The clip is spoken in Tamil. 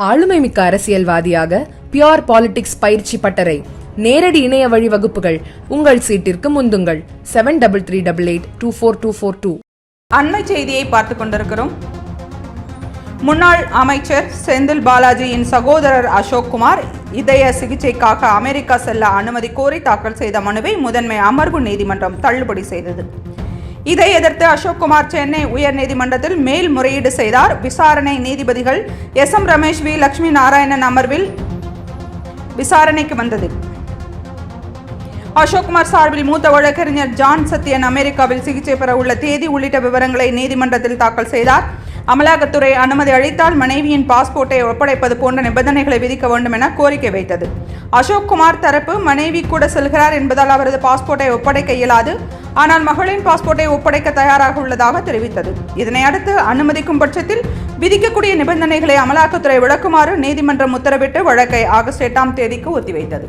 ஆளுமைமிக்க அரசியல்வாதியாக பியோர் பாலிடிக்ஸ் பயிற்சி பட்டறை. நேரடி இணைய வழி வகுப்புகள். உங்கள் சீட்டிற்கு முந்துங்கள். Seven double three double eight two four two four two அண்மை செய்தியை பார்த்து கொண்டிருக்கிறோம். முன்னாள் அமைச்சர் செந்தில் பாலாஜியின் சகோதரர் அசோக்குமார் இதய சிகிச்சைக்காக அமெரிக்கா செல்ல அனுமதி கோரி தாக்கல் செய்த மனுவை முதன்மை அமர்வு நீதிமன்றம் தள்ளுபடி செய்தது. இதை எதிர்த்து அசோக்குமார் சென்னை உயர்நீதிமன்றத்தில் மேல்முறையீடு செய்தார். விசாரணை நீதிபதிகள் S. M. Ramesh V. Lakshmi Narayanan அமர்வில் விசாரணைக்கு வந்தது. அசோக்குமார் சார்பில் மூத்த வழக்கறிஞர் ஜான் சத்யன் அமெரிக்காவில் சிகிச்சை பெற உள்ள தேதி உள்ளிட்ட விவரங்களை நீதிமன்றத்தில் தாக்கல் செய்தார். அமலாக்கத்துறை அனுமதி அளித்தால் மனைவியின் பாஸ்போர்ட்டை ஒப்படைப்பது போன்ற நிபந்தனைகளை விதிக்க வேண்டும் என கோரிக்கை வைத்தது. அசோக்குமார் தரப்பு மனைவி கூட செல்கிறார் என்பதால் அவரது பாஸ்போர்ட்டை ஒப்படைக்க இயலாது. ஆனால் மகளின் பாஸ்போர்ட்டை ஒப்படைக்க தயாராக உள்ளதாக தெரிவித்தது. இதனை அடுத்து அனுமதிக்கும் பட்சத்தில் விதிக்கக்கூடிய நிபந்தனைகளை அமலாக்கத்துறை விளக்குமாறு நீதிமன்றம் உத்தரவிட்டு வழக்கை ஆகஸ்ட் எட்டாம் தேதிக்கு ஒத்திவைத்தது.